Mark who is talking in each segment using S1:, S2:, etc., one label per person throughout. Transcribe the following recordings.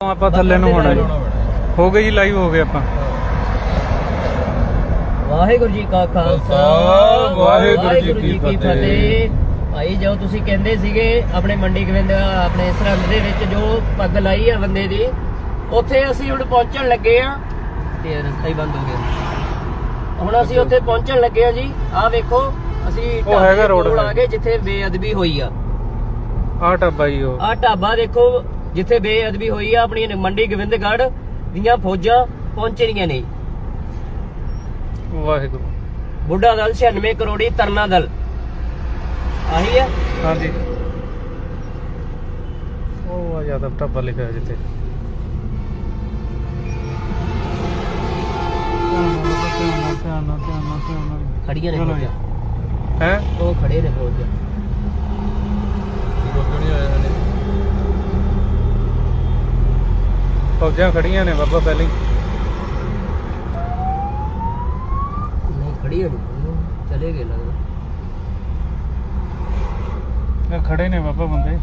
S1: ਆਪਾਂ ਥੱਲੇ ਨੂੰ ਹੋਣਾ ਜੀ। ਹੋ ਗਏ ਜੀ ਲਾਈਵ ਹੋ ਗਏ ਆਪਾਂ।
S2: ਵਾਹਿਗੁਰੂ ਜੀ ਕਾ ਖਾਲਸਾ
S1: ਵਾਹਿਗੁਰੂ ਜੀ ਕੀ ਫਤਿਹ।
S2: ਭਾਈ ਜੋ ਤੁਸੀਂ ਕਹਿੰਦੇ ਸੀਗੇ ਆਪਣੇ ਮੰਡੀ ਗੋਬਿੰਦ ਆਪਣੇ ਸਰਹੰਦ ਦੇ ਵਿੱਚ ਜੋ ਪੱਗ ਲਾਈ ਆ ਬੰਦੇ ਦੀ ਉੱਥੇ ਅਸੀਂ ਹੁਣ ਪਹੁੰਚਣ ਲੱਗੇ ਆ। ਤੇ ਰਸਤਾ ਹੀ ਬੰਦ ਹੋ ਗਿਆ। ਹੁਣ ਅਸੀਂ ਉੱਥੇ ਪਹੁੰਚਣ ਲੱਗੇ ਆ ਜੀ। ਆਹ ਵੇਖੋ ਅਸੀਂ
S1: ਉਹ ਹੈਗਾ
S2: ਢਾਬੇ ਆ
S1: ਹੈ।
S2: ਗਏ ਜਿੱਥੇ ਬੇਅਦਬੀ ਹੋਈ ਆ।
S1: ਆਹ ਟੱਬਾ ਜੀ ਉਹ।
S2: ਆਹ ਢਾਬਾ ਦੇਖੋ ਜਿੱਥੇ ਬੇਅਦਬੀ ਹੋਈ ਆ ਆਪਣੀ ਮੰਡੀ ਗੋਬਿੰਦਗੜ੍ਹ ਦੀਆਂ ਫੌਜਾਂ ਪਹੁੰਚ ਰਹੀਆਂ ਨੇ।
S1: ਵਾਹਿਗੁਰੂ।
S2: ਬੁੱਢਾ ਦਲ 96 ਕਰੋੜੀ ਤਰਨਾ ਦਲ। ਆਹੀ ਆ?
S1: ਹਾਂਜੀ। ਉਹ ਆ ਜ਼ਿਆਦਾ ਟੱਬਾ ਲਿਖਿਆ ਹੋਇਆ ਜਿੱਥੇ।
S2: ਖੜੀਆਂ ਨੇ। ਫੌਜਾਂ।
S1: ਹੈ
S2: ਉਹ ਖੜੇ ਨੇ ਫੌਜਾਂ।
S1: ਫੌਜਾਂ ਖੜੀਆਂ ਨੇ ਬਾਬਾ ਪਹਿਲਾਂ। ਹੀ
S2: ਨਹੀਂ ਚਲੇ ਗਏ ਲੱਗਦਾ।
S1: ਇਹ ਖੜੇ ਨੇ ਬਾਬਾ ਬੰਦੇ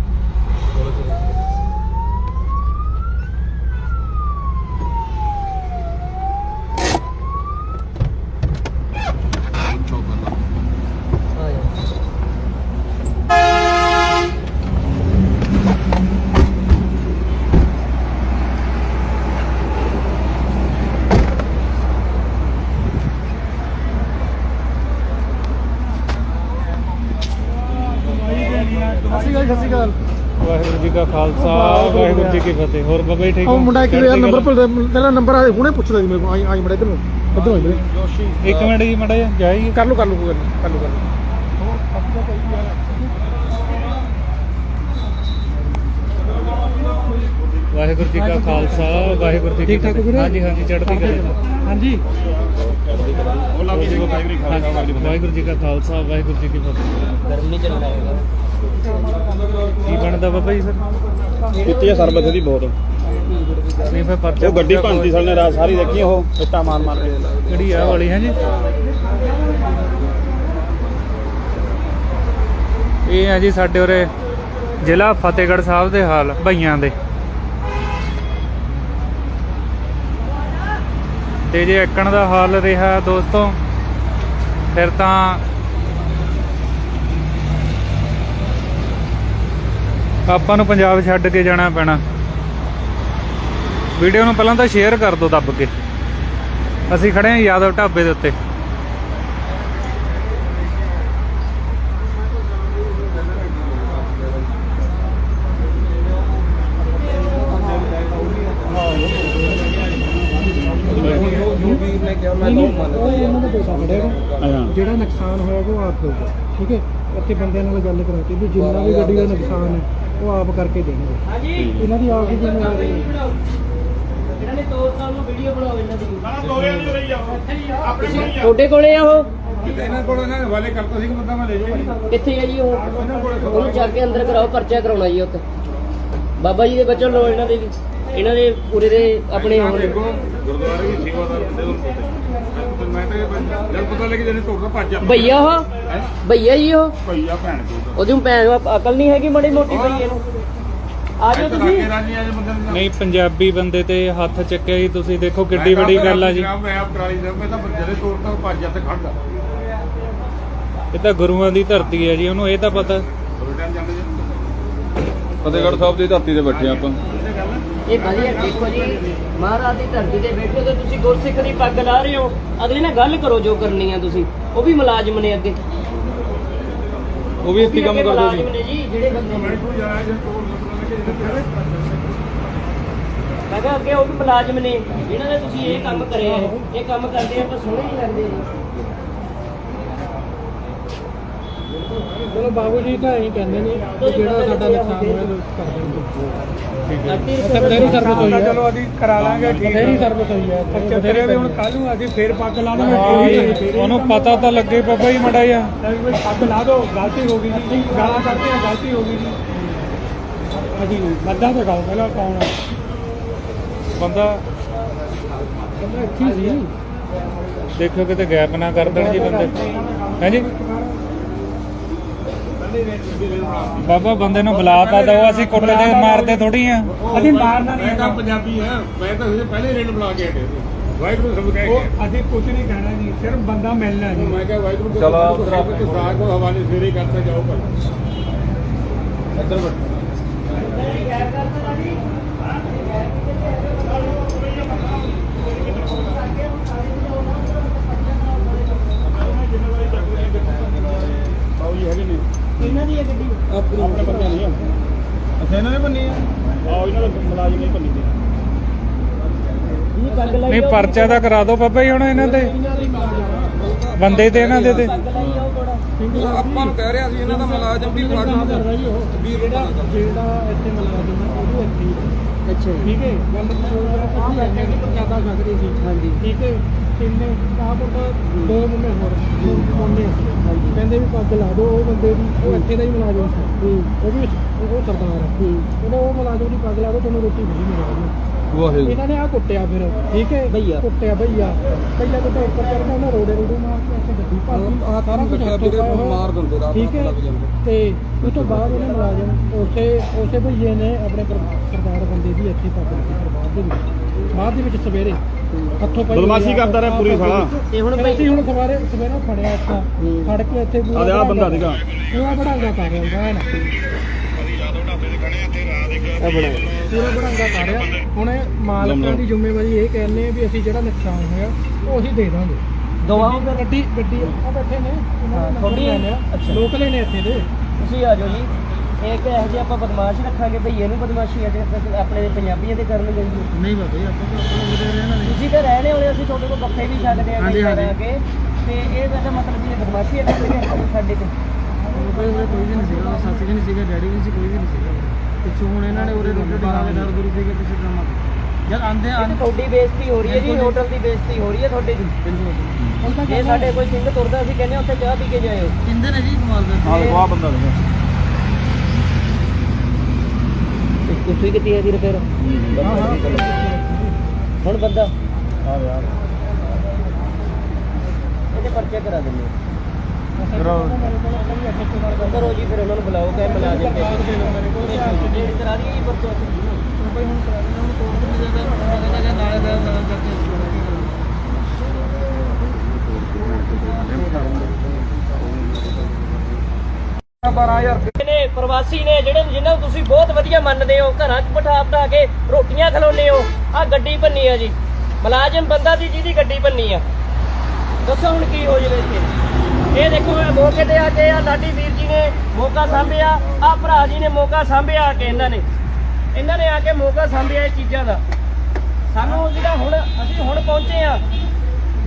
S2: ਆ ਜਾ
S1: ਵਾਹਿਗੁਰੂ ਜੀ ਕਾ ਖਾਲਸਾ ਵਾਹਿਗੁਰੂ ਜੀ ਕੀ ਫਤਿਹ। ਹੋਰ ਬਾਬਾ ਜੀ ਠੀਕ
S3: ਉਹ ਮੁੰਡਾ ਇੱਕ
S1: ਚੜ੍ਹਦੀ
S3: ਯਾਰ ਨੰਬਰ
S1: ਕਲਾ।
S3: ਭੁੱਲ ਤੇਰਾ ਨੰਬਰ ਆ ਹੁਣੇ ਪੁੱਛਦਾ ਸੀ ਮੇਰੇ ਕੋਲ। ਆਈ ਆਈ ਮੜਾ ਇਧਰ ਨੂੰ ਇਧਰ ਹੋਈ ਮੇਰੇ
S1: ਇੱਕ ਮਿੰਟ ਜੀ ਮੜਾ ਜਾਈਏ
S3: ਕਰ ਲਓ ਕਰ ਲਓ ਕੋਈ ਗੱਲ ਨਹੀਂ, ਕਰ ਲਓ ਕਰ ਲਓ।
S1: ਵਾਹਿਗੁਰੂ ਜੀ ਕਾ ਖਾਲਸਾ ਵਾਹਿਗੁਰੂ ਜੀ ਕੀ
S3: ਠੀਕ ਠਾਕ ਹੋ
S1: ਫਤਿਹ? ਹਾਂਜੀ ਹਾਂਜੀ ਚੜ੍ਹਦੀ ਕਲਾ
S3: ਹਾਂਜੀ।
S1: ਵਾਹਿਗੁਰੂ ਜੀ ਕਾ ਖਾਲਸਾ ਵਾਹਿਗੁਰੂ ਜੀ ਕੀ ਫਤਿਹ।
S2: ਗਰਮੀ ਚੱਲ ਰਿਹਾ ਹੈਗਾ
S1: ਕੀ ਬਣਦਾ ਬਾਬਾ ਜੀ ਫਿਰ?
S4: ਕੀਤੀ ਆ ਸਰਬਤ ਦੀ ਬਹੁਤ।
S1: ਨਹੀਂ ਫਿਰ ਪਰਚਾ
S4: ਉਹ ਗੱਡੀ ਭੰਨਤੀ ਸਾਲ ਨੇ ਰਾਤ ਸਾਰੀ ਦੇਖੀ ਉਹ। ਇੱਟਾਂ ਮਾਰ ਮਾਰ ਕੇ
S1: ਕਿਹੜੀ ਆ ਵਾਲੀ ਹੈ ਜੀ? ਇਹ ਹੈ ਜੀ ਸਾਡੇ ਉਰੇ ਜ਼ਿਲ੍ਹਾ ਫਤਿਹਗੜ੍ਹ ਸਾਹਿਬ ਦੇ ਹਾਲ ਭਈਆਂ ਦੇ। ਤੇ ਜੇ ਇੱਕਣ ਦਾ ਹਾਲ ਰਿਹਾ ਦੋਸਤੋ ਫਿਰ ਤਾਂ ਆਪਾਂ ਨੂੰ ਪੰਜਾਬ ਛੱਡ ਕੇ ਜਾਣਾ ਪੈਣਾ। ਵੀਡੀਓ ਨੂੰ ਪਹਿਲਾਂ ਤਾਂ ਸ਼ੇਅਰ ਕਰ ਦਿਓ ਦੱਬ ਕੇ। ਅਸੀਂ ਖੜੇ ਹਾਂ ਯਾਦਵ ਢਾਬੇ ਦੇ ਉੱਤੇ।
S3: ਜਿਹੜਾ ਨੁਕਸਾਨ ਹੋਏਗਾ ਉਹ ਆਪ ਹੋਊਗਾ। ਠੀਕ ਹੈ? ਉੱਥੇ ਬੰਦਿਆਂ ਨਾਲ ਗੱਲ ਕਰਾਤੀ ਵੀ ਜਿੰਨਾ ਵੀ ਗੱਡੀ ਦਾ ਨੁਕਸਾਨ ਹੈ। ਉਹ ਆਪ ਕਰਕੇ ਦੇਣਗੇ।
S2: ਹਾਂਜੀ।
S3: ਇਹਨਾਂ ਦੀ ਆਪ ਦੀ ਜ਼ਿੰਮੇਵਾਰੀ ਹੈ।
S2: ਇਹਨਾਂ ਨੇ 2 ਸਾਲ ਨੂੰ ਵੀਡੀਓ ਬਣਾਓ ਇਹਨਾਂ ਦੀ। ਤੁਹਾਡੇ ਕੋਲੇ ਆ ਉਹ?
S4: ਇਹਨਾਂ ਕੋਲ ਇਹਨਾਂ ਨੇ ਵਾਲੇ ਕਰਤਾ ਸੀ ਕਿ ਬੰਦਾ ਮੈਂ ਲੈ ਜਾਊਂ
S2: ਕਿੱਥੇ ਆ ਜੀ ਉਹ? ਉਹਨੂੰ ਜਾ ਕੇ ਅੰਦਰ ਕਰਾਓ ਪਰਚਾ ਕਰਾਉਣਾ ਜੀ ਉੱਥੇ। ਬਾਬਾ ਜੀ ਦੇ ਬੱਚਨ ਲੋ ਇਹਨਾਂ ਦੇ ਵੀ। ਇਹਨਾਂ ਦੇ ਪੂਰੇ ਦੇ ਆਪਣੇ ਹੋਰ
S4: ਗੁਰਦੁਆਰੇ ਵੀ ਸੇਵਾਦਾਰ ਹੁੰਦੇ ਉਹ ਮੈਂ ਤਾਂ ਇਹ ਜਦ ਪਤਾ ਲੱਗੀ ਜਿਹਨੇ ਤੋੜਦਾ ਭੱਜ ਜਾ
S2: ਭਈਆ ਉਹ? ਭਈਆ ਜੀ ਉਹ?
S4: ਭਈਆ ਭੈਣ ਚੋਦ
S2: ਉਹਦੀ ਭੈਣ ਨੂੰ ਅਕਲ ਨਹੀਂ ਹੈਗੀ ਮਾੜੀ ਮੋਟੀ ਭਈਏ ਨੂੰ। ਆ ਜਾਓ ਤੁਸੀਂ।
S1: ਨਹੀਂ ਪੰਜਾਬੀ ਬੰਦੇ ਤੇ ਹੱਥ ਚੱਕਿਆ ਜੀ ਤੁਸੀਂ ਦੇਖੋ ਕਿੱਡੀ ਵੱਡੀ ਗੱਲ ਆ ਜੀ।
S4: ਮੈਂ ਆਪ ਟਰਾਲੀ ਦੇ ਮੈਂ ਤਾਂ ਜਿਹੜੇ ਤੋੜਦਾ ਉਹ ਭੱਜ ਜਾ ਤੇ ਖੜਦਾ
S1: ਇਹ ਤਾਂ ਗੁਰੂਆਂ ਦੀ ਧਰਤੀ ਹੈ ਜੀ ਉਹਨੂੰ ਇਹ ਤਾਂ ਪਤਾ।
S4: ਫਤਿਹਗੜ੍ਹ ਸਾਹਿਬ ਦੀ ਧਰਤੀ ਤੇ ਬੈਠੇ ਆਪਾਂ।
S2: ਇਹ ਵਧੀਆ ਦੇਖੋ ਜੀ ਮਹਾਰਾਜ ਦੀ ਧਰਤੀ ਤੇ ਬੈਠੇ ਤੇ ਤੁਸੀਂ ਗੁਰਸਿੱਖ ਦੀ ਪੱਗ ਲਾ ਰਹੇ ਹੋ। ਅਗਲੇ ਨਾਲ ਗੱਲ ਕਰੋ ਜੋ ਕਰਨੀ ਆ ਤੁਸੀਂ। ਉਹ ਵੀ ਮੁਲਾਜ਼ਮ ਨੇ ਅੱਗੇ।
S1: ਉਹ ਵੀ ਇੱਥੇ ਕੰਮ ਕਰਦੇ
S2: ਨੇ ਜੀ ਜਿਹੜੇ ਬੰਦੇ ਮੈਂ ਕਿਹਾ ਅੱਗੇ ਉਹ ਵੀ ਮੁਲਾਜ਼ਮ ਨੇ ਜਿਨ੍ਹਾਂ ਨੇ ਤੁਸੀਂ ਇਹ ਕੰਮ ਕਰਿਆ ਇਹ ਕੰਮ ਕਰਦੇ ਆ ਤਾਂ ਸੋਹਣੇ ਹੀ ਲੱਗਦੇ ਨੇ
S3: ਚਲੋ ਬਾਬੂ ਜੀ ਤਾਂ ਇਹੀ ਕਹਿੰਦੇ ਨੇ ਕਿ ਜਿਹੜਾ ਸਾਡਾ ਨੁਕਸਾਨ ਹੋਇਆ ਉਹ ਕਰ ਦੇਣਗੇ ਉੱਥੇ ਬਥੇਰੀ ਸਰਵਿਸ ਹੋਈ ਹੈ।
S1: ਚਲੋ ਅਸੀਂ ਕਰਾ ਲਾਂਗੇ
S3: ਬਥੇਰੀ ਸਰਵਿਸ ਹੋਈ ਹੈ। ਬਥੇਰੇ ਵੀ ਹੁਣ
S1: ਕੱਲ ਨੂੰ ਅਸੀਂ ਫੇਰ ਪੱਗ ਲਾ ਉਹਨੂੰ ਪਤਾ ਤਾਂ ਲੱਗੇ ਬਾਬਾ ਜੀ ਮੜਾ ਜਾ
S3: ਪੱਗ ਲਾ ਦੋ ਗਲਤੀ ਹੋ ਗਈ ਜੀ। ਗਾਲਾਂ ਕੱਢਦੇ ਆ ਗਲਤੀ ਹੋ ਗਈ ਜੀ। ਅਜੀ ਬੱਦਾ ਤੇ ਗਾਉ ਪਹਿਲਾਂ ਕੌਣ ਆ?
S1: ਬੰਦਾ
S3: ਬੰਦਾ ਹੀ ਸੀ।
S1: ਦੇਖੋ ਕਿਤੇ ਗੈਪ ਨਾ ਕਰ ਦੇਣ ਜੀ ਬੰਦੇ। ਹੈ ਜੀ? ਬਾਬਾ ਬੰਦੇ ਨੂੰ ਬੁਲਾਤਾ ਤਾਂ ਉਹ ਅਸੀਂ ਕੁੱਟਦੇ ਮਾਰਦੇ ਥੋੜੀ ਆ।
S3: ਅਸੀਂ ਮਾਰਨਾ ਨਹੀਂ ਹੈਗਾ।
S4: ਪੰਜਾਬੀ ਹਾਂ ਮੈਂ ਤਾਂ ਹਜੇ ਪਹਿਲੇ ਰੇਡ ਬਣਾ ਕੇ ਸੀ। ਵਾਹਿਗੁਰੂ ਸਭ ਕਹਿ ਕੇ
S3: ਉਹ ਅਸੀਂ ਕੁਝ ਨਹੀਂ ਕਹਿਣਾ ਜੀ ਸਿਰਫ ਬੰਦਾ ਮਿਲਣਾ ਜੀ।
S4: ਮੈਂ ਕਿਹਾ ਵਾਹਿਗੁਰੂ ਚਲੋ ਉਧਰ ਸਾਗ ਕੋ ਹਵਾਲੇ ਸਵੇਰੇ ਕਰਤਾ ਜਾਓ ਪਰ ਇੱਧਰ ਬੈਠੋ। ਬਾਊ ਜੀ ਹੈਗੇ ਨੇ?
S3: ਇਹਨਾਂ ਦੀ ਇਹ ਗੱਡੀ
S4: ਆਪਣੇ ਆਪਣੇ ਬੰਦੇ ਨਹੀਂ ਆ। ਅੱਛਾ ਇਹਨਾਂ ਨੇ ਬੰਨੀ ਆ? ਆਹ ਇਹਨਾਂ ਦੇ ਮੁਲਾਜ਼ਮ ਨੇ ਬੰਨੀ ਦੀ
S3: ਇਹ ਪੱਗ ਲਾਈ
S1: ਨਹੀਂ ਪਰਚਾ ਤਾਂ ਕਰਾ ਦਿਓ ਬਾਬਾ ਜੀ ਹੁਣ ਇਹਨਾਂ ਤੇ
S3: ਦੀ
S1: ਬੰਦੇ ਤੇ ਇਹਨਾਂ ਦੇ ਤੇ।
S3: ਆਪਾਂ ਨੂੰ ਕਹਿ ਰਿਹਾ ਸੀ ਇਹਨਾਂ ਦਾ ਮੁਲਾਜ਼ਮ ਵੀ ਪੱਗ ਜਿਹੜਾ ਜਿਹੜਾ ਇੱਥੇ ਮੁਲਾਜ਼ਮ ਹੈ ਉਹ ਵੀ ਇੱਥੇ ਹੀ ਹੈ।
S2: ਅੱਛਾ
S3: ਠੀਕ ਹੈ? ਗੱਲ ਆਹ ਬੈਠੇ ਨਹੀਂ ਪ੍ਰਜਾਦਾ ਸਕਦੀ ਸੀ।
S2: ਹਾਂਜੀ।
S3: ਠੀਕ ਹੈ? ਤਿੰਨੇ ਆਹ ਬੰਦਾ ਦੋ ਮੁੰਡੇ ਹੋਰ ਮੁੰਡੇ
S2: ਹਾਂਜੀ।
S3: ਕਹਿੰਦੇ ਵੀ ਪੱਗ ਲਾ ਦਿਓ ਉਹ ਬੰਦੇ ਦੀ ਉਹ ਇੱਥੇ ਦਾ ਹੀ ਮੁਲਾਜ਼ਮ ਸੀ। ਉਹ ਵੀ ਉਹ ਸਰਦਾਰ ਹੈ ਕਹਿੰਦਾ ਉਹ ਮੁਲਾਜ਼ਮ ਦੀ ਪੱਗ ਲਾ ਦਿਓ ਤੁਹਾਨੂੰ ਰੋਟੀ ਮਿਲੀ ਮਿਲੇਗੀ ਇਹਨਾਂ ਨੇ ਆ ਕੁੱਟਿਆ ਫਿਰ ਠੀਕ ਹੈ?
S2: ਭਈਆ।
S3: ਕੁੱਟਿਆ ਭਈਆ। ਪਹਿਲਾਂ ਕਿਤੇ ਉੱਪਰ ਚੜ ਗਿਆ ਉਹਨਾਂ ਰੋੜੇ ਰੋੜੇ ਮਾਰ ਕੇ ਇੱਥੇ ਗੱਡੀ ਭਰ ਆ ਸਾਰਾ ਕੁਝ ਮਾਰ ਦਿੰਦੇ ਰਾਤ ਠੀਕ ਹੈ? ਤੇ ਉਸ ਤੋਂ ਬਾਅਦ ਉਹਨੇ ਮੁਲਾਜ਼ਮ ਉਸੇ ਉਸੇ ਭਈਏ ਨੇ ਆਪਣੇ ਸਰਦਾਰ ਬੰਦੇ ਦੀ ਇੱਥੇ ਪੱਗ ਲਾਈ ਬਾਅਦ ਦੇ ਵਿੱਚ ਬਾਅਦ ਦੇ ਵਿੱਚ ਸਵੇਰੇ ਹੱਥੋਂ ਪਾਈ
S4: ਬਦਮਾਸ਼ੀ ਕਰਦਾ ਰਿਹਾ ਪੂਰੀ ਸਾਲਾ।
S2: ਤੇ ਹੁਣ
S3: ਅਸੀਂ ਹੁਣ ਸਵੇਰੇ ਸਵੇਰੇ ਫੜਿਆ ਇੱਥਾ ਫੜ ਕੇ ਇੱਥੇ ਪੂਰਾ
S4: ਆਹ ਬੰਦਾ ਸੀਗਾ।
S3: ਪੂਰਾ ਬੜਾਂਗਾ ਕਰ ਰਿਹਾ ਹੁੰਦਾ ਹੈ ਨਾ
S2: ਆ ਬਣਾਓ
S3: ਪੂਰਾ ਬੜਾਂਗਾ ਕਰ ਰਿਹਾ। ਹੁਣ ਇਹ ਮਾਲਕਾਂ ਦੀ ਜ਼ਿੰਮੇਵਾਰੀ ਇਹ ਕਹਿੰਦੇ ਵੀ ਅਸੀਂ ਜਿਹੜਾ ਨੁਕਸਾਨ ਹੋਇਆ ਉਹ ਅਸੀਂ ਦੇ ਦਾਂਗੇ।
S2: ਦਵਾਓ
S3: ਗੱਡੀ ਗੱਡੀ ਆ ਬੈਠੇ ਨੇ।
S2: ਅੱਛਾ।
S3: ਲੋਕਲ ਨੇ ਇੱਥੇ ਦੇ।
S2: ਤੁਸੀਂ ਆ ਜਾਓ ਜੀ। ਇੱਕ ਇਹੋ ਜਿਹੇ ਆਪਾਂ ਬਦਮਾਸ਼ ਰੱਖਾਂਗੇ ਭਈ ਇਹਨੂੰ ਬਦਮਾਸ਼ੀ ਆ ਤੇ ਆਪਣੇ ਪੰਜਾਬੀਆਂ ਦੇ ਕਰਨਗੇ ਜੀ
S3: ਨਹੀਂ ਬਾਬਾ ਜੀ ਆਪਾਂ ਤਾਂ ਆਪਣੇ ਉਹਦੇ ਰਹਿਣਾ ਨਹੀਂ
S2: ਤੁਸੀਂ ਤਾਂ ਰਹਿਣੇ ਵਾਲੇ ਅਸੀਂ ਤੁਹਾਡੇ ਕੋਲ ਗੱਫੇ ਵੀ ਛੱਡਦੇ ਆ
S3: ਹਾਂਜੀ, ਹਾਂਜੀ।
S2: ਆ ਕੇ। ਤੇ ਇਹ ਕਹਿੰਦਾ ਮਤਲਬ ਇਹ ਬਦਮਾਸ਼ੀ ਹੈ ਸਾਡੇ ਤੇ।
S3: ਕੋਈ ਕੋਈ ਵੀ ਨਹੀਂ ਸੀਗਾ ਸੱਸ ਵੀ ਨਹੀਂ ਸੀਗਾ ਡੈਡੀ ਵੀ ਨਹੀਂ ਸੀ ਕੋਈ ਵੀ ਨਹੀਂ ਸੀਗਾ। ਪਿੱਛੋਂ ਹੁਣ ਇਹਨਾਂ ਨੇ ਉਰੇ ਰੋਟੀ ਟਿਕਾ ਕੇ ਦਰ ਗੁਰੂ ਸੀਗੇ ਪਿੱਛੇ ਡਰਾਮਾ ਜਦ ਆਂਦੇ
S2: ਇਹ ਤਾਂ ਤੁਹਾਡੀ ਬੇਇੱਜ਼ਤੀ ਹੋ ਰਹੀ ਹੈ ਜੀ ਹੋਟਲ ਦੀ ਬੇਇੱਜ਼ਤੀ ਹੋ ਰਹੀ ਹੈ ਤੁਹਾਡੇ ਦੀ। ਜੇ ਸਾਡੇ ਕੋਈ ਸਿੰਘ ਤੁਰਦਾ ਅਸੀਂ ਕਹਿੰਦੇ ਹਾਂ ਉੱਥੇ ਚਾਹ ਪੀ ਕੇ ਜਾਇਓ।
S3: ਕਿੰਦੇ ਨੇ ਜੀ ਕਮਾਲ ਦਾ
S4: ਆਹ ਦੇਖੋ ਆਹ ਬੰਦਾ ਦੇਖੋ
S2: ਕੁਰਸੀ ਕਿੱਥੇ ਹੈ ਜੀ ਰਿਪੇਅਰ
S3: ਹਾਂ ਹਾਂ
S2: ਹੁਣ ਬੰਦਾ?
S4: ਆਹ ਯਾਰ।
S2: ਇਹਦੇ ਪਰਚੇ ਕਰਾ ਦਿੰਦੇ ਹਾਂ।
S3: ਕਰੋ
S2: ਕਰੋ ਜੀ ਫਿਰ ਉਹਨਾਂ ਨੂੰ ਬੁਲਾਓ ਕਹੇ ਮੁਲਾਜ਼ਮ ਕੇ ਡੇਢ ਕਰਾ ਦਈਏ ਜੀ ਪਰਚਾ ਨੇ ਪ੍ਰਵਾਸੀ ਨੇ ਜਿਹੜੇ ਜਿਨ੍ਹਾਂ ਨੂੰ ਤੁਸੀਂ ਬਹੁਤ ਵਧੀਆ ਮੰਨਦੇ ਹੋ, ਘਰਾਂ 'ਚ ਬਿਠਾ ਬਿਠਾ ਕੇ ਰੋਟੀਆਂ ਖਿਲਾਉਂਦੇ ਹੋ ਆ ਗੱਡੀ ਭੰਨੀ ਆ ਜੀ। ਮੁਲਾਜ਼ਮ ਬੰਦਾ ਦੀ ਜਿਹਦੀ ਗੱਡੀ ਭੰਨੀ ਆ। ਦੱਸੋ ਹੁਣ ਕੀ ਹੋ ਜਾਵੇ ਇੱਥੇ? ਇਹ ਦੇਖੋ, ਇਹ ਮੌਕੇ ਤੇ ਆ ਕੇ ਆ ਲਾਡੀ ਵੀਰ ਜੀ ਨੇ ਮੌਕਾ ਸਾਂਭਿਆ ਆ ਭਰਾ ਜੀ ਨੇ ਮੌਕਾ ਸਾਂਭਿਆ ਆ ਕੇ ਇਹਨਾਂ ਨੇ। ਇਹਨਾਂ ਨੇ ਆ ਕੇ ਮੌਕਾ ਸਾਂਭਿਆ ਇਹ ਚੀਜ਼ਾਂ ਦਾ। ਸਾਨੂੰ ਜਿਹੜਾ ਹੁਣ ਅਸੀਂ ਹੁਣ ਪਹੁੰਚੇ ਆ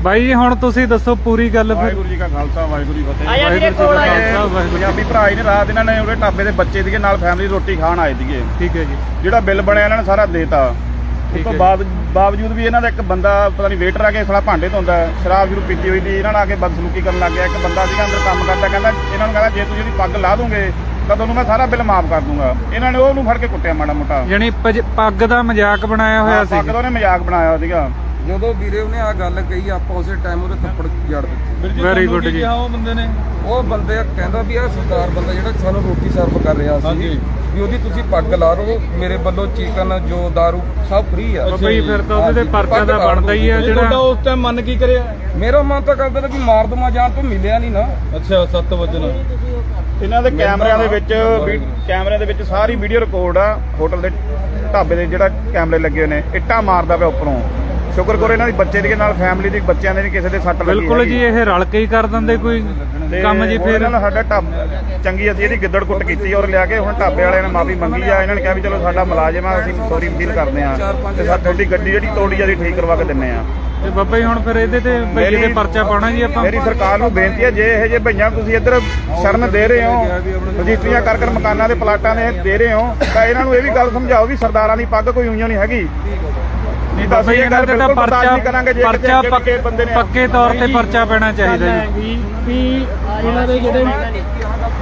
S1: ਬਾਈ ਜੀ ਹੁਣ ਤੁਸੀਂ ਦੱਸੋ ਪੂਰੀ ਗੱਲ ਫਿਰ।
S4: ਵਾਹਿਗੁਰੂ ਜੀ ਕਾ ਖਾਲਸਾ ਵਾਹਿਗੁਰੂ ਜੀ ਫਤਿਹ।
S2: ਆਇਆ ਵੀਰੇ ਕੋਲ ਆਇਆ
S4: ਪੰਜਾਬੀ ਭਰਾ ਹੀ ਨੇ ਰਾਤ ਇਹਨਾਂ ਨੇ ਉਹਦੇ ਢਾਬੇ ਦੇ ਬੱਚੇ ਸੀਗੇ ਨਾਲ ਫੈਮਿਲੀ ਰੋਟੀ ਖਾਣ ਆਏ ਸੀਗੇ
S1: ਠੀਕ ਹੈ ਜੀ।
S4: ਜਿਹੜਾ ਬਿੱਲ ਬਣਿਆ ਇਹਨਾਂ ਨੇ ਸਾਰਾ ਦੇਤਾ ਉਸ
S1: ਠੀਕ
S4: ਤੋਂ
S1: ਹੈ।
S4: ਬਾਅਦ ਬਾਵਜੂਦ ਵੀ ਇਹਨਾਂ ਦਾ ਇੱਕ ਬੰਦਾ ਪਤਾ ਨਹੀਂ ਵੇਟਰ ਆ ਕੇ ਸਾਲਾ ਭਾਂਡੇ ਧੋਂਦਾ ਸ਼ਰਾਬ ਸ਼ੁਰੂ ਪੀਤੀ ਹੋਈ ਸੀ ਇਹਨਾਂ ਨਾਲ ਆ ਕੇ ਬਦਸਲੂਕੀ ਕਰਨ ਲੱਗ ਗਿਆ। ਇੱਕ ਬੰਦਾ ਸੀਗਾ ਅੰਦਰ ਕੰਮ ਕਰਦਾ ਕਹਿੰਦਾ ਇਹਨਾਂ ਨੂੰ ਕਹਿੰਦਾ ਜੇ ਤੁਸੀਂ ਇਹਦੀ ਪੱਗ ਲਾ ਦੋਗੇ ਤਾਂ ਤੁਹਾਨੂੰ ਮੈਂ ਸਾਰਾ ਬਿੱਲ ਮਾਫ ਕਰ ਦੂੰਗਾ। ਇਹਨਾਂ ਨੇ ਉਹਨੂੰ ਫੜ ਕੇ ਕੁੱਟਿਆ ਮਾੜਾ ਮੋਟਾ।
S1: ਯਾਨੀ ਪੱਗ ਦਾ ਮਜ਼ਾਕ ਬਣਾਇਆ ਹੋਇਆ
S4: ਪੱਗ
S1: ਸੀ
S4: ਦਾ ਉਹਨੇ ਮਜ਼ਾਕ ਬਣਾਇਆ ਸੀਗਾ।
S5: ਜਦੋਂ ਵੀਰੇ ਉਹਨੇ ਆ ਗੱਲ ਕਹੀ ਆਪਾਂ ਉਸੇ ਟਾਈਮ ਉਹਦੇ ਥੱਪੜ ਜੜ ਦਿੱਤੇ।
S1: ਵੈਰੀ ਗੁੱਡ ਜੀ।
S5: ਉਹ ਬੰਦੇ ਨੇ? ਉਹ ਬੰਦੇ ਕਹਿੰਦਾ ਵੀ ਆ ਸਰਦਾਰ ਬੰਦਾ ਜਿਹੜਾ ਸਾਨੂੰ ਰੋਟੀ ਸਰਵ ਕਰ ਰਿਹਾ ਸੀ ਵੀ ਉਹਦੀ ਤੁਸੀਂ ਪੱਗ ਲਾ ਦਿਓ ਮੇਰੇ ਵੱਲੋਂ ਚਿਕਨ ਜੋ दारू ਸਭ ਫ੍ਰੀ ਆ।
S1: ਬਈ ਫਿਰ ਤਾਂ ਉਹਦੇ ਤੇ
S5: ਹਾਂਜੀ,
S1: ਪਰਚਾ ਦਾ ਬਣਦਾ ਹੀ ਆ। ਜਿਹੜਾ
S5: ਉਸ ਟਾਈਮ ਮੰਨ ਕੀ ਕਰਿਆ? ਮੇਰਾ ਮਨ ਤਾਂ ਕਰਦਾ ਵੀ ਮਾਰ ਦਮਾ ਜਾਣ ਤੋਂ ਮਿਲਿਆ ਨਹੀਂ ਨਾ। ਅੱਛਾ 7 ਵਜੇ
S4: ਇਹਨਾਂ ਦੇ ਕੈਮਰਿਆਂ ਦੇ ਵਿੱਚ ਵੀ- ਕੈਮਰਿਆਂ ਦੇ ਵਿੱਚ ਸਾਰੀ ਵੀਡੀਓ ਰਿਕਾਰਡ ਆ ਹੋਟਲ ਦੇ ਢਾਬੇ ਦੇ ਜਿਹੜਾ ਕੈਮਰੇ ਲੱਗੇ ਹੋਏ ਨੇ ਇੱਟਾਂ ਮਾਰਦਾ ਪਿਆ ਉੱਪਰੋਂ। ਸ਼ੁਕਰ ਕਰੋ ਇਹਨਾਂ ਦੀ ਬੱਚੇ ਦੇ ਨਾਲ ਫੈਮਿਲੀ ਦੀ ਬੱਚਿਆਂ ਦੇ ਨਹੀਂ ਕਿਸੇ ਦੇ ਸੱਟ ਲੱਗੀ
S1: ਬਿਲਕੁਲ। ਜੀ ਇਹ ਰਲ ਕੇ ਹੀ ਕਰ ਦਿੰਦੇ ਕੋਈ ਕੰਮ ਜੀ ਫਿਰ।
S4: ਇਹਨਾਂ ਨੇ ਸਾਡਾ ਢਾਬ ਚੰਗੀ ਅਸੀਂ ਇਹਦੀ ਗਿੱਦੜ ਕੁੱਟ ਕੀਤੀ ਔਰ ਲਿਆ ਕੇ ਹੁਣ ਢਾਬੇ ਵਾਲਿਆਂ ਨੇ ਮਾਫੀ ਮੰਗੀ ਆ ਇਹਨਾਂ ਨੇ ਕਿਹਾ ਵੀ ਚਲੋ ਸਾਡਾ ਮੁਲਾਜ਼ਮ ਆ ਅਸੀਂ ਸੌਰੀ ਫੀਲ ਕਰਦੇ ਆ ਤੇ ਸਾਡੀ ਤੁਹਾਡੀ ਗੱਡੀ ਜਿਹੜੀ ਤੋੜੀ ਆ ਅਸੀਂ ਠੀਕ ਕਰਵਾ ਕੇ ਦਿੰਨੇ ਆ।
S1: ਤੇ ਬਾਬਾ ਜੀ ਹੁਣ ਫਿਰ ਇਹਦੇ ਤੇ ਬਈਏ ਤੇ ਪਰਚਾ ਪਾਉਣਾ ਜੀ ਆਪਾਂ?
S4: ਮੇਰੀ ਸਰਕਾਰ ਨੂੰ ਬੇਨਤੀ ਹੈ ਜੇ ਇਹ ਜੇ ਭਈਆਂ ਤੁਸੀਂ ਇੱਧਰ ਸ਼ਰਨ ਦੇ ਰਹੇ ਹੋ ਰਜਿਸਟਰੀਆਂ ਕਰ ਕਰ ਮਕਾਨਾਂ ਦੇ ਪਲਾਟਾਂ ਦੇ ਦੇ ਰਹੇ ਹੋ ਤਾਂ ਇਹਨਾਂ ਨੂੰ ਇਹ ਵੀ ਗੱਲ ਸਮਝਾਓ ਵੀ ਸਰਦਾਰਾਂ ਦੀ ਪੱਗ ਕੋਈ ਉਈਓ ਨਹੀਂ ਹੈਗੀ। ਇਹ ਗੱਲ ਬਿਲਕੁਲ
S1: ਪਰਚਾ
S4: ਕਰਾਂਗੇ ਜੇ
S1: ਪਰਚਾ
S4: ਨੇ
S1: ਪੱਕੇ ਤੌਰ ਤੇ ਪਰਚਾ ਪੈਣਾ ਚਾਹੀਦਾ ਜੀ।
S3: ਵੀ ਇਹਨਾਂ ਦੇ ਜਿਹੜੇ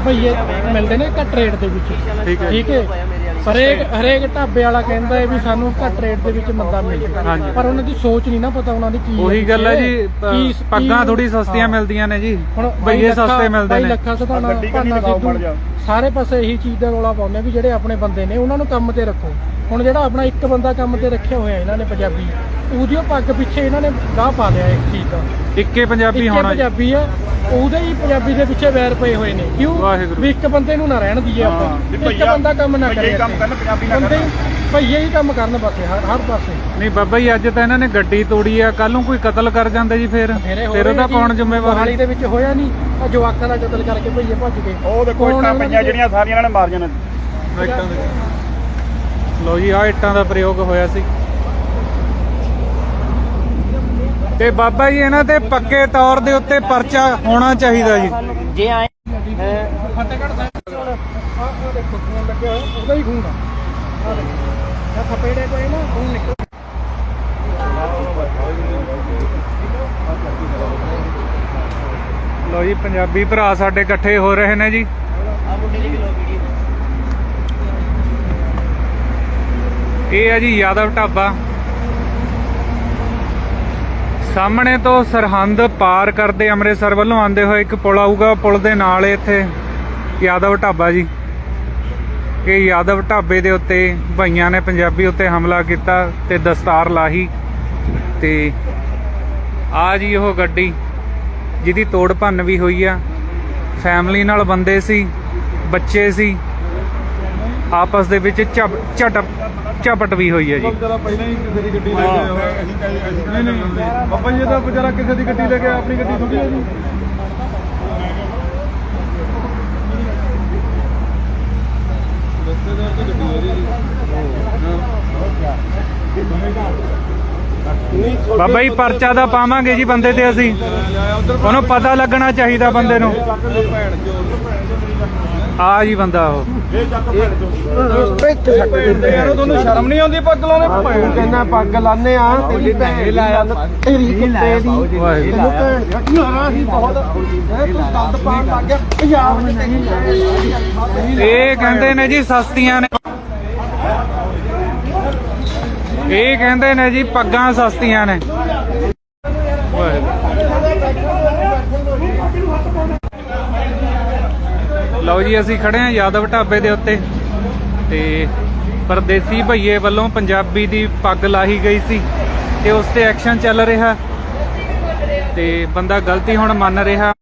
S3: ਭਈਏ ਮਿਲਦੇ ਨੇ ਘੱਟ ਰੇਟ ਦੇ ਵਿੱਚ।
S1: ਠੀਕ ਹੈ।
S3: ਹਰੇਕ ਹਰੇਕ ਢਾਬੇ ਵਾਲਾ ਕਹਿੰਦਾ ਹੈ ਵੀ ਸਾਨੂੰ ਘੱਟ ਰੇਟ ਦੇ ਵਿੱਚ ਮੰਦਾ ਮਿਲ
S1: ਹਾਂਜੀ।
S3: ਪਰ ਉਹਨਾਂ ਦੀ ਸੋਚ ਨਹੀਂ ਨਾ ਪਤਾ ਉਹਨਾਂ ਦੀ ਕੀ
S1: ਉਹੀ ਗੱਲ ਹੈ ਜੀ ਪ-
S3: ਕੀ-
S1: ਪੱਗਾਂ ਥੋੜੀ ਸਸਤੀਆਂ। ਮਿਲਦੀਆਂ ਨੇ ਜੀ
S3: ਹੁਣ
S1: ਬਈਏ ਸਸਤੇ ਮਿਲਦੇ ਨੇ
S3: ਲੱਖਾਂ ਸਧਾਣਾ
S4: ਗੱਡੀ ਕਿੰਨੀ ਲਗਾਓ ਮੜ ਜਾ।
S3: ਸਾਰੇ ਪਾਸੇ ਇਹੀ ਚੀਜ਼ ਦਾ ਰੌਲਾ ਪਾਉਂਦੇ ਵੀ ਜਿਹੜੇ ਆਪਣੇ ਬੰਦੇ ਨੇ ਉਹਨਾਂ ਨੂੰ ਕੰਮ ਤੇ ਰੱਖੋ ਹੁਣ ਜਿਹੜਾ ਆਪਣਾ ਇੱਕ ਬੰਦਾ ਕੰਮ ਤੇ ਰੱਖਿਆ ਹੋਇਆ ਇਹਨਾਂ ਨੇ ਪੰਜਾਬੀ ਉਹਦੀ ਉਹ ਪੱਗ ਪਿੱਛੇ ਇਹਨਾਂ ਨੇ ਗਾਹ ਪਾ ਲਿਆ ਇੱਕ ਚੀਜ਼ ਦਾ
S1: ਇੱਕੇ ਪੰਜਾਬੀ
S3: ਇੱਕੇ
S1: ਹੋਣਾ ਜੀ
S3: ਪੰਜਾਬੀ ਆ ਉਹਦੇ ਹੀ ਪੰਜਾਬੀ ਦੇ ਪਿੱਛੇ ਵੈਰ ਪਏ ਹੋਏ ਨੇ। ਕਿਉਂ?
S1: ਵਾਹਿਗੁਰੂ।
S3: ਵੀ ਇੱਕ ਬੰਦੇ ਨੂੰ ਨਾ ਰਹਿਣ ਦਈਏ ਆਪਾਂ। ਇੱਕ
S4: ਭਈਆ-
S3: ਬੰਦਾ ਕੰਮ ਨਾ
S4: ਭਈਆ
S3: ਕਰੇ
S4: ਹੀ ਕੰਮ। ਕਰਨ, ਪੰਜਾਬੀ ਨਾ
S3: ਬੰਦੇ
S4: ਕਰਨ।
S3: ਭਈਏ ਹੀ ਕੰਮ ਕਰਨ ਪਾਸੇ ਹਰ ਹਰ ਪਾਸੇ।
S1: ਨਹੀਂ ਬਾਬਾ ਜੀ ਅੱਜ ਤਾਂ ਇਹਨਾਂ ਨੇ ਗੱਡੀ ਤੋੜੀ ਆ। ਕੱਲ ਨੂੰ ਕੋਈ ਕਤਲ ਕਰ ਜਾਂਦੇ ਜੀ ਫੇਰ।
S3: ਮੇਰੇ ਹੋ
S1: ਫਿਰ
S3: ਰਹੇ
S1: ਉਹਦਾ
S3: ਜੀ,
S1: ਕੌਣ ਜ਼ਿੰਮੇਵਾਰ?
S3: ਮੋਹਾਲੀ
S1: ਹੈ
S3: ਦੇ ਵਿੱਚ ਹੋਇਆ ਨਹੀਂ। ਆ ਜਵਾਕਾਂ ਦਾ ਕਤਲ ਕਰਕੇ ਭਈਏ ਭੱਜ ਗਏ।
S4: ਉਹ ਦੇਖੋ
S3: ਕੌਣ
S4: ਇੱਟਾਂ ਪਈਆਂ ਜਿਹੜੀਆਂ ਸਾਰੀਆਂ ਇਹਨਾਂ ਨੇ ਮਾਰੀਆਂ ਨੇ।
S1: ਲੋ ਜੀ ਆ ਇੱਟਾਂ ਦਾ ਪ੍ਰਯੋਗ ਹੋਇਆ ਸੀ। ਤੇ ਬਾਬਾ ਜੀ ਇਹਨਾਂ ਤੇ ਪੱਕੇ ਤੌਰ ਦੇ ਉੱਤੇ ਪਰਚਾ ਹੋਣਾ ਚਾਹੀਦਾ ਜੀ।
S2: ਜੇ ਆਏ
S3: ਫਤਿਹਗੜ੍ਹ ਸਾਹਿਬ ਹੁਣ ਆਹ ਆਹ ਦੇਖੋ ਖੂਨ ਲੱਗਿਆ ਹੋਇਆ ਉਹਦਾ ਹੀ ਖੂਨ ਆ ਆਹ ਦੇਖੋ ਆਹ ਥਪੇੜੇ ਪਏ ਨਾ ਖੂਨ ਨਿਕਲ
S1: ਲੋ ਜੀ ਪੰਜਾਬੀ ਭਰਾ ਸਾਡੇ ਇਕੱਠੇ ਹੋ ਰਹੇ ਨੇ ਜੀ।
S2: ਆ
S1: ਇਹ ਹੈ ਜੀ ਯਾਦਵ ਢਾਬਾ। ਸਾਹਮਣੇ ਤੋਂ ਸਰਹੰਦ ਪਾਰ ਕਰਦੇ ਅੰਮ੍ਰਿਤਸਰ ਵੱਲੋਂ ਆਉਂਦੇ ਹੋਏ ਇੱਕ ਪੁਲ ਆਊਗਾ। ਪੁਲ ਦੇ ਨਾਲ ਇੱਥੇ ਯਾਦਵ ਢਾਬਾ ਜੀ। ਇਹ ਯਾਦਵ ਢਾਬੇ ਦੇ ਉੱਤੇ ਭਾਈਆਂ ਨੇ ਪੰਜਾਬੀ ਉੱਤੇ ਹਮਲਾ ਕੀਤਾ ਤੇ ਦਸਤਾਰ ਲਾਹੀ ਤੇ ਆ ਜੀ ਉਹ ਗੱਡੀ, ਜਿਹਦੀ ਤੋੜ ਭੰਨ ਵੀ ਹੋਈ ਆ। ਫੈਮਿਲੀ ਨਾਲ ਬੰਦੇ ਸੀ, ਬੱਚੇ ਸੀ। ਆਪਸ ਦੇ ਵਿੱਚ ਝਪ ਝਟਪ ਝਪਟ ਵੀ ਹੋਈ ਹੈ ਜੀ।
S5: ਪਹਿਲਾਂ ਹੀ ਕਿਸੇ ਦੀ ਗੱਡੀ ਲੈ ਕੇ ਆਇਆ ਨਹੀਂ ਨਹੀਂ। ਬਾਬਾ ਜੀ ਦਾ ਵਿਚਾਰਾ ਕਿਸੇ ਦੀ ਗੱਡੀ ਲੈ ਕੇ ਆਪਣੀ ਗੱਡੀ ਥੋੜੀ ਹੈ ਜੀ। ਰਿਸ਼ਤੇਦਾਰ ਦੀ ਗੱਡੀ ਹੈ ਜੀ।
S1: ਬਾਬਾ ਜੀ ਪਰਚਾ ਦਾ ਪਾਵਾਂਗੇ ਜੀ ਬੰਦੇ ਤੇ ਅਸੀਂ। ਉਹਨੂੰ ਪਤਾ ਲੱਗਣਾ ਚਾਹੀਦਾ ਬੰਦੇ ਨੂੰ। ਆ ਜੀ ਬੰਦਾ ਉਹ।
S5: ਯਾਰ ਤੁਹਾਨੂੰ ਸ਼ਰਮ ਨਹੀਂ ਆਉਂਦੀ ਪੱਗ ਲਾਉਣੇ ਭੈਣ
S3: ਕਹਿੰਦਾ ਪੱਗ ਲਾਣੇ ਆ ਤੇਰੀ ਭੈਣ ਲਾਇਆ ਤੇਰੀ ਕੁੱਤੇ ਦੀ
S1: ਵਾਹਿਗੁਰੂ।
S3: ਤੈਨੂੰ ਭੈਣ ਯਾਰਾਂ ਸੀ ਬਹੁਤ ਇਹ ਤੂੰ ਦੰਦ ਪਾਣ ਲੱਗ ਗਿਆ। ਪੰਜਾਬ ਨੇ ਨਹੀਂ
S1: ਇਹ ਕਹਿੰਦੇ ਨੇ ਜੀ ਸਸਤੀਆਂ ਨੇ। ਇਹ ਕਹਿੰਦੇ ਨੇ ਜੀ ਪੱਗਾਂ ਸਸਤੀਆਂ ਨੇ। ਲਓ ਜੀ, ਅਸੀਂ ਖੜੇ ਹਾਂ ਯਾਦਵ ਢਾਬੇ ਦੇ ਉੱਤੇ। ਤੇ ਪਰਦੇਸੀ ਭਈਏ ਵੱਲੋਂ ਪੰਜਾਬੀ ਦੀ ਪੱਗ ਲਾਹੀ ਗਈ ਸੀ ਤੇ ਉਸ ਤੇ ਐਕਸ਼ਨ ਚੱਲ ਰਿਹਾ। ਤੇ ਬੰਦਾ ਗਲਤੀ ਹੁਣ ਮੰਨ ਰਿਹਾ।